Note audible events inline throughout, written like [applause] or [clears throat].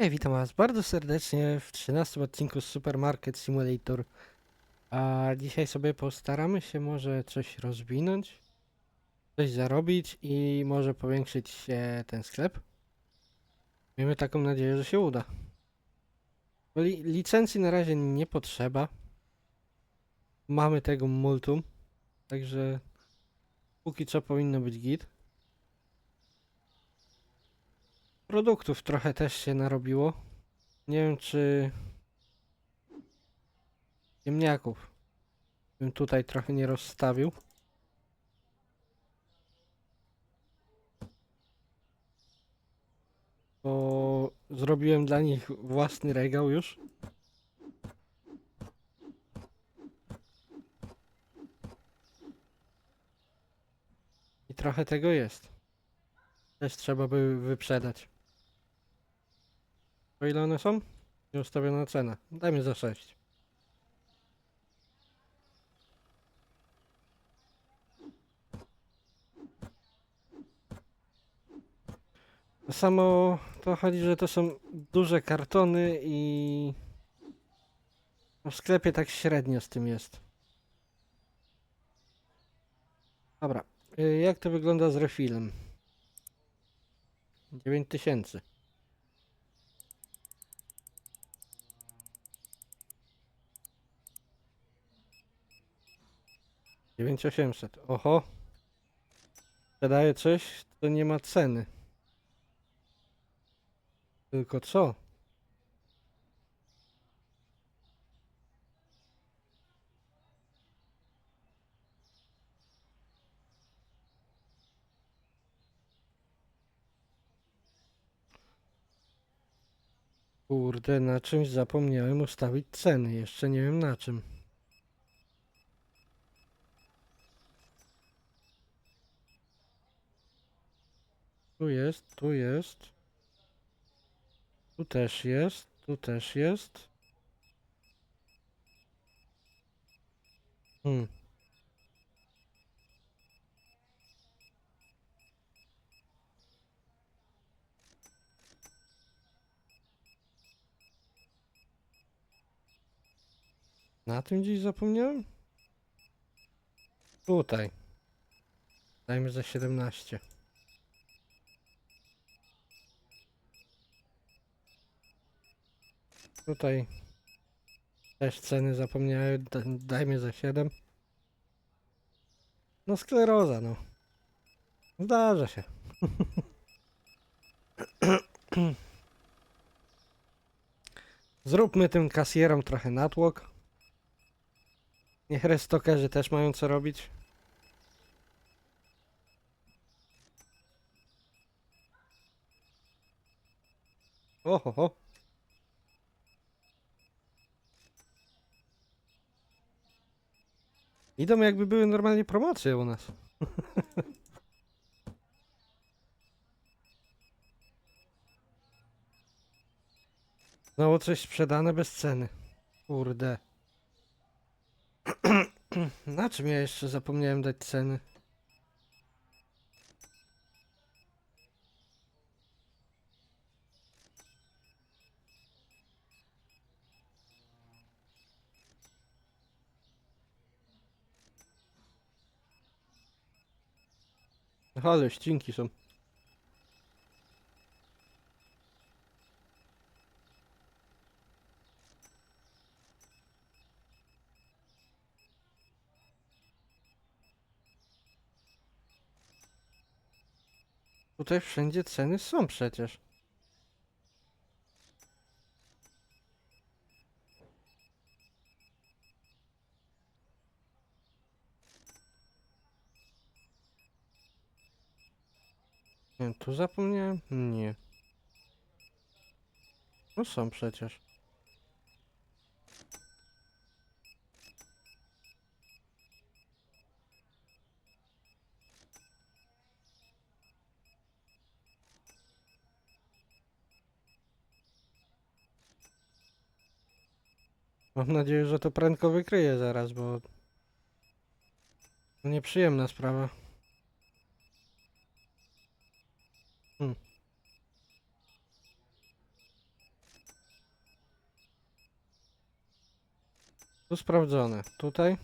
Hej, witam Was bardzo serdecznie w 13 odcinku Supermarket Simulator. A dzisiaj sobie postaramy się może coś rozwinąć, coś zarobić i może powiększyć się ten sklep. Miejmy taką nadzieję, że się uda. Bo Li licencji na razie nie potrzeba. Mamy tego multum, także póki co powinno być git. Produktów trochę też się narobiło. Nie wiem czy ziemniaków bym tutaj trochę nie rozstawił. Bo zrobiłem dla nich własny regał już. I trochę tego jest. Też trzeba by wyprzedać. Po ile one są? Nieustawiona cena. Dajmy za 6. Samo to chodzi, że to są duże kartony i w sklepie tak średnio z tym jest. Dobra, y, jak to wygląda z refilem? 9000. Dziewięć osiemset. Oho. Sprzedaje coś, to nie ma ceny. Tylko co? Kurde, na czymś zapomniałem ustawić ceny. Jeszcze nie wiem na czym. Tu jest, tu jest. Tu też jest, tu też jest. Hmm. Na tym gdzieś zapomniałem? Tutaj. Dajmy za 17. Tutaj też ceny zapomniałem, da- dajmy za 7. No skleroza, no. Zdarza się. [clears throat] Zróbmy tym kasjerom trochę natłok. Niech restokerzy też mają co robić. Oho, Idą jakby były normalnie promocje u nas. [laughs] Znowu coś sprzedane bez ceny. Kurde. [clears throat] Na czym ja jeszcze zapomniałem dać ceny? Ale ścinki są. Tutaj wszędzie ceny są przecież. Tu zapomniałem? Nie. No są przecież. Mam nadzieję, że to prędko wykryje zaraz, bo... Nieprzyjemna sprawa. Hmm. Tu sprawdzone. Tutaj?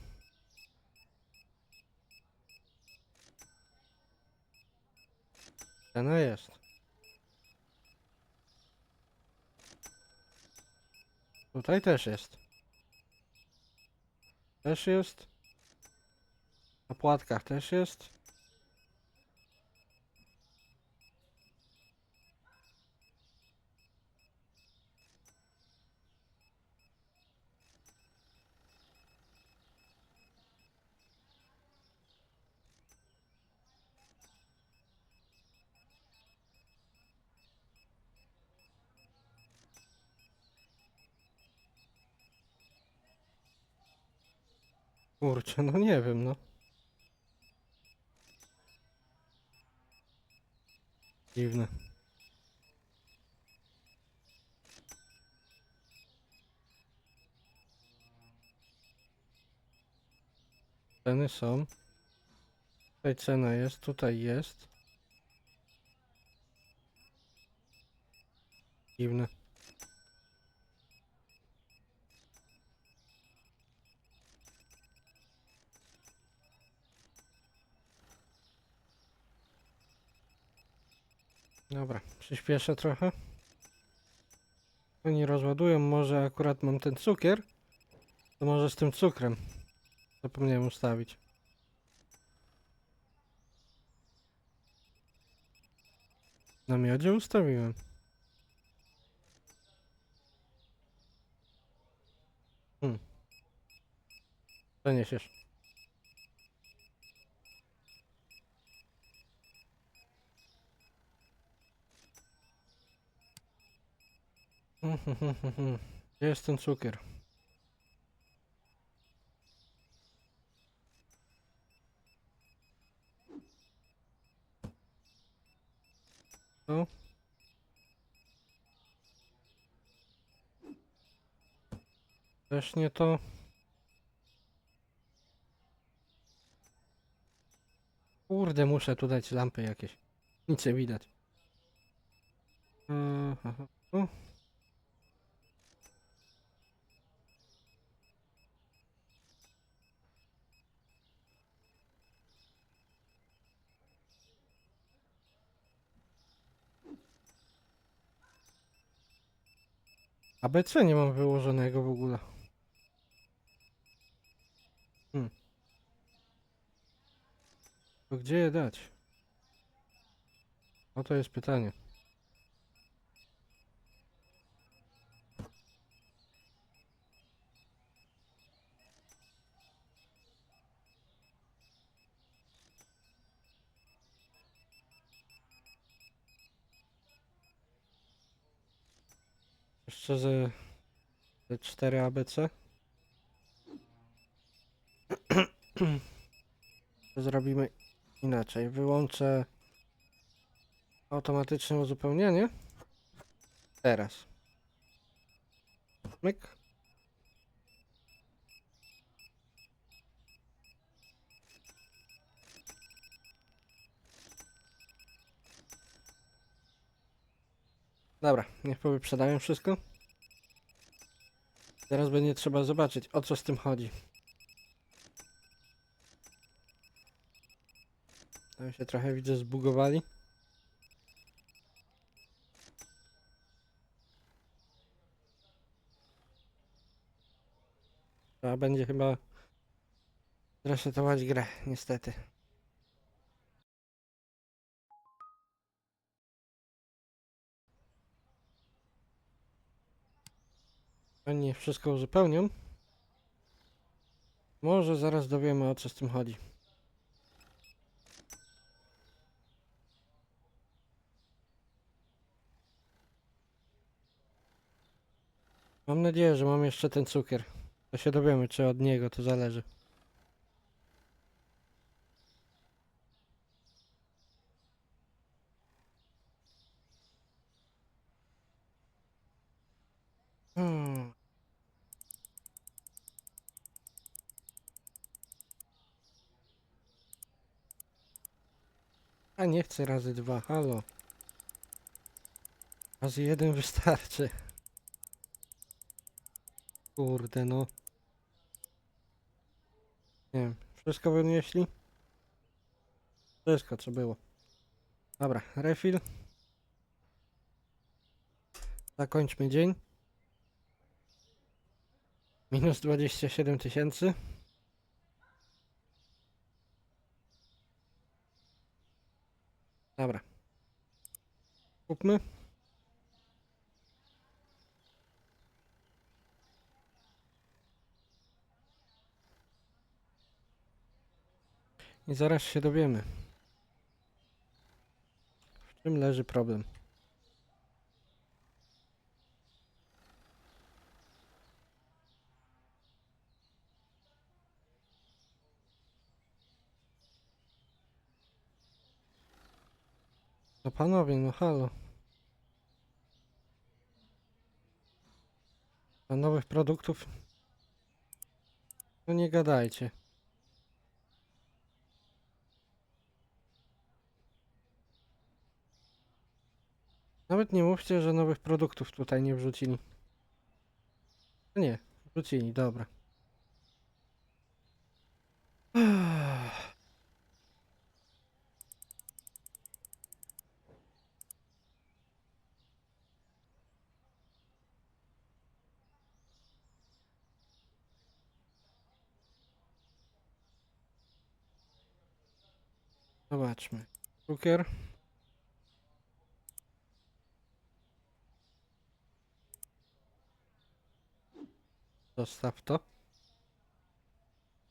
Cena jest. Tutaj też jest. Też jest. Na płatkach też jest. Kurczę, no nie wiem, no. Dziwne. Ceny są. Tutaj cena jest, tutaj jest. Dziwne. Dobra, przyspieszę trochę. Oni rozładują, może akurat mam ten cukier. To może z tym cukrem. Zapomniałem ustawić. Na miodzie ustawiłem. Hmm. Zaniesiesz. [laughs] Gdzie jest ten cukier? Tu. Też nie to. Kurde, muszę tu dać lampy jakieś. Nic nie widać. Aha, tu. ABC nie mam wyłożonego w ogóle. Hmm. To gdzie je dać? No to jest pytanie. Jeszcze ze, ze 4 ABC. Zrobimy inaczej. Wyłączę automatyczne uzupełnienie. Teraz. Myk. Dobra, niech powyprzedają wszystko. Teraz będzie trzeba zobaczyć, o co z tym chodzi. Tam się trochę widzę zbugowali. Trzeba będzie chyba resetować grę, niestety. Oni wszystko uzupełnią. Może zaraz dowiemy o co z tym chodzi. Mam nadzieję, że mam jeszcze ten cukier. To się dowiemy, czy od niego to zależy. Hmm. A nie chcę razy dwa, halo. Razy jeden wystarczy. Kurde no. Nie wiem, wszystko wynieśli? Wszystko co było. Dobra, refill. Zakończmy dzień. Minus 27 tysięcy. Dobra. Kupmy. I zaraz się dowiemy. W czym leży problem? No panowie, no halo. A nowych produktów? No nie gadajcie. Nawet nie mówcie, że nowych produktów tutaj nie wrzucili. No nie, wrzucili, dobra. [sighs] Zobaczmy. Cukier. Zostaw to.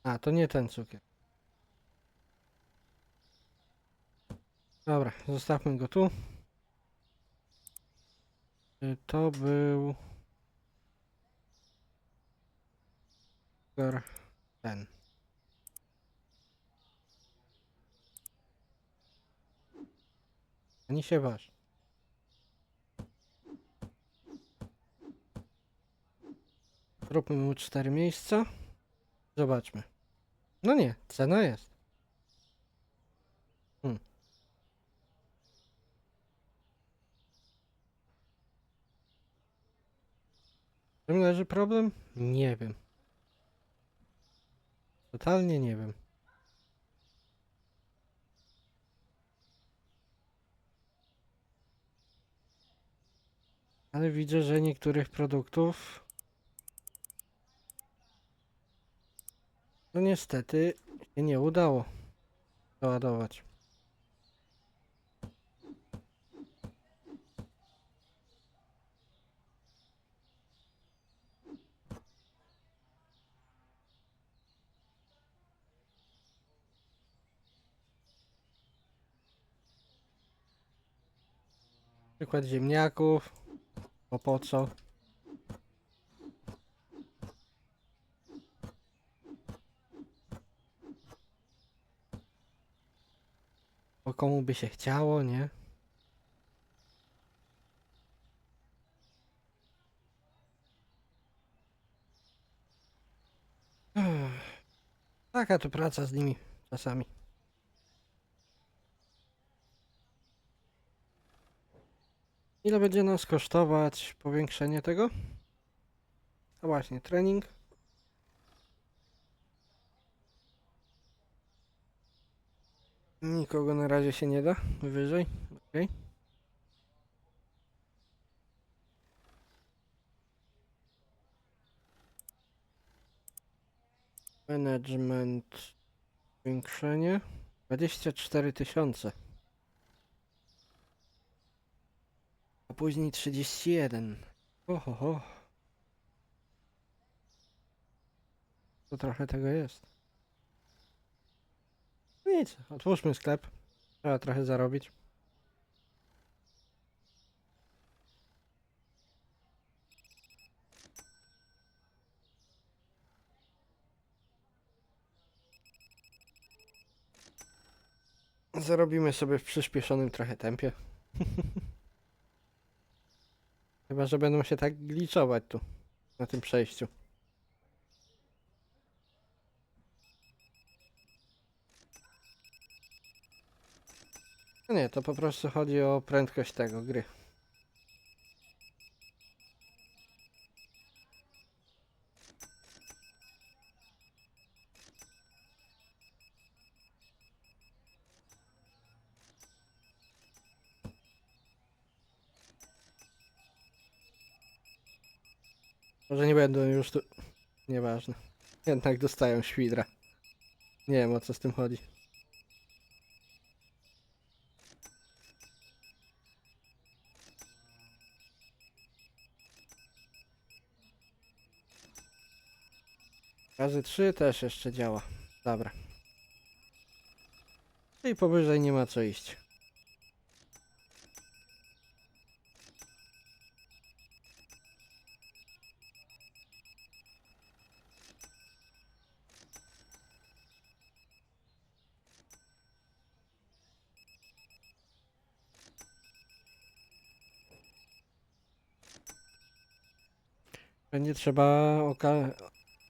A, to nie ten cukier. Dobra, zostawmy go tu. To był... cukier ten. Ani się waż. Zróbmy mu miejsca. Zobaczmy. No nie, cena jest. Hmm. W czym leży problem? Nie wiem. Totalnie nie wiem. Ale widzę, że niektórych produktów no niestety się nie udało doładować. Przykład ziemniaków. Bo po co? Bo komu by się chciało, nie? Taka to praca z nimi czasami. Ile będzie nas kosztować powiększenie tego? A właśnie, trening. Nikogo na razie się nie da wyżej. Okay. Management. Zwiększenie. 24 tysiące. A później 31. Oho, ho. To trochę tego jest. Nic, otwórzmy sklep. Trzeba trochę zarobić. Zarobimy sobie w przyspieszonym trochę tempie. [laughs] Chyba, że będą się tak gliczować tu, na tym przejściu. Nie, to po prostu chodzi o prędkość tego gry. Może nie będą już tu... Nieważne. Jednak dostają świdra. Nie wiem o co z tym chodzi. Razy 3 też jeszcze działa. Dobra. I powyżej nie ma co iść. Będzie trzeba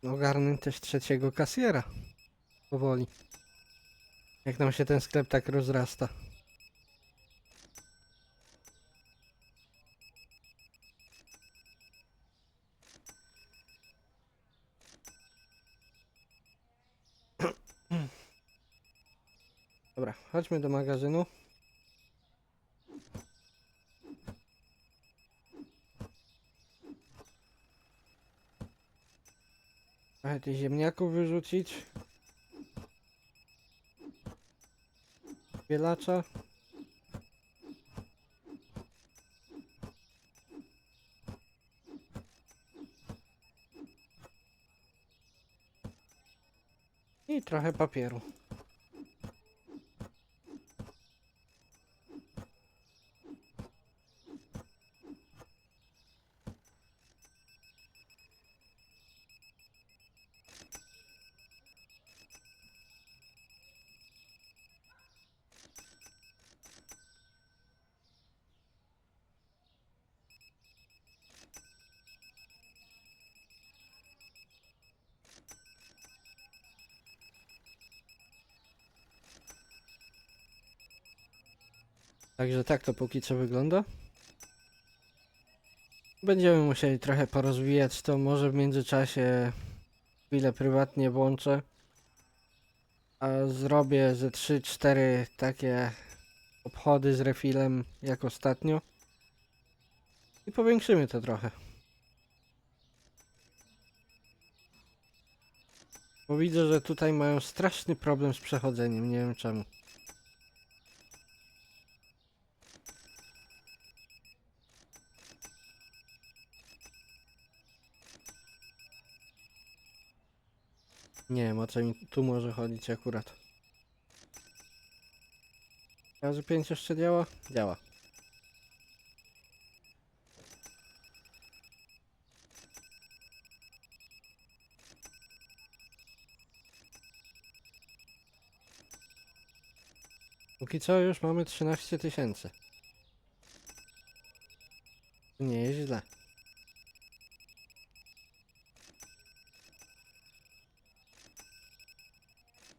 ogarnąć też trzeciego kasjera. Powoli. Jak nam się ten sklep tak rozrasta. [clears throat] Dobra, chodźmy do magazynu. Trochę tych ziemniaków wyrzucić. Bielacza. I trochę papieru. Także tak to póki co wygląda. Będziemy musieli trochę porozwijać to, może w międzyczasie chwilę prywatnie włączę. A zrobię ze 3-4 takie obchody z refilem jak ostatnio. I powiększymy to trochę. Bo widzę, że tutaj mają straszny problem z przechodzeniem, nie wiem czemu. Nie wiem o co mi tu może chodzić akurat. Razy 5 jeszcze działa? Działa. Póki co już mamy 13 tysięcy. Nie jest źle.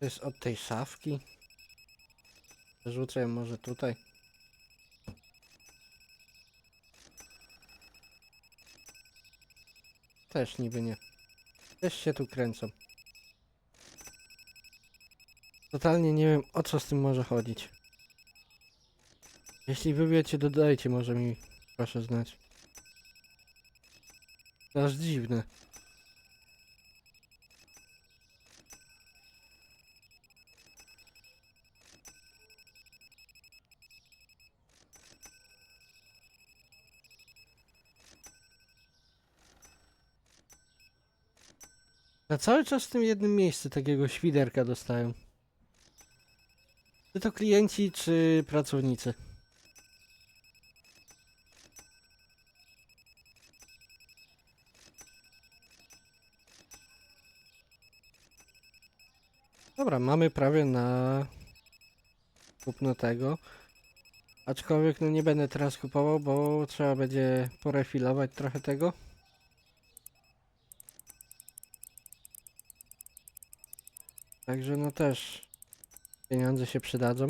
To jest od tej szafki. Rzucę ją może tutaj. Też niby nie. Też się tu kręcą. Totalnie nie wiem o co z tym może chodzić. Jeśli wy wiecie, dodajcie może mi proszę znać. Aż dziwne. Na cały czas w tym jednym miejscu takiego świderka dostają. Czy to klienci, czy pracownicy? Dobra, mamy prawie na kupno tego. Aczkolwiek no nie będę teraz kupował, bo trzeba będzie porefilować trochę tego. Także no też pieniądze się przydadzą.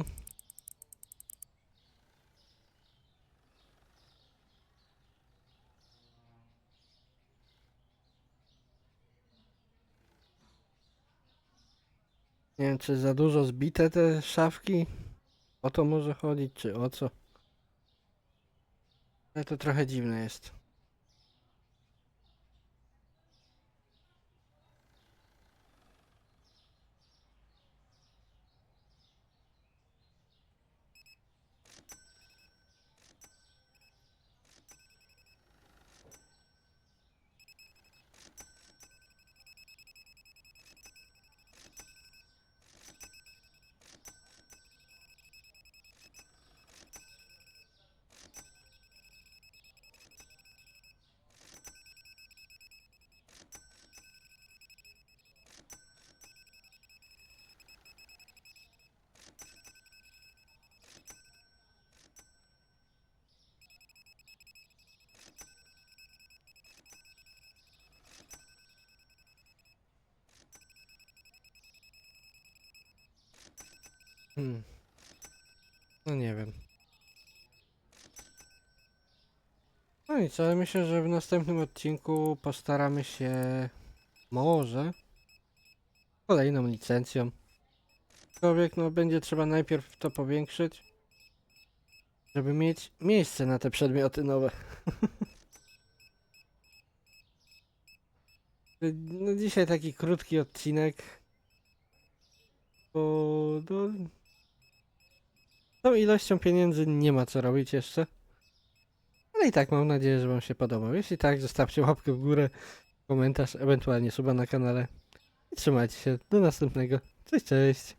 Nie wiem, czy za dużo zbite te szafki? O to może chodzić, czy o co? Ale to trochę dziwne jest. Hmm. No nie wiem. No i co, myślę, że w następnym odcinku postaramy się może kolejną licencją. Aczkolwiek no będzie trzeba najpierw to powiększyć, żeby mieć miejsce na te przedmioty nowe. [laughs] No dzisiaj taki krótki odcinek, bo no, tą ilością pieniędzy nie ma co robić jeszcze. Ale i tak mam nadzieję, że Wam się podobał. Jeśli tak, zostawcie łapkę w górę, komentarz, ewentualnie suba na kanale. I trzymajcie się. Do następnego. Cześć, cześć.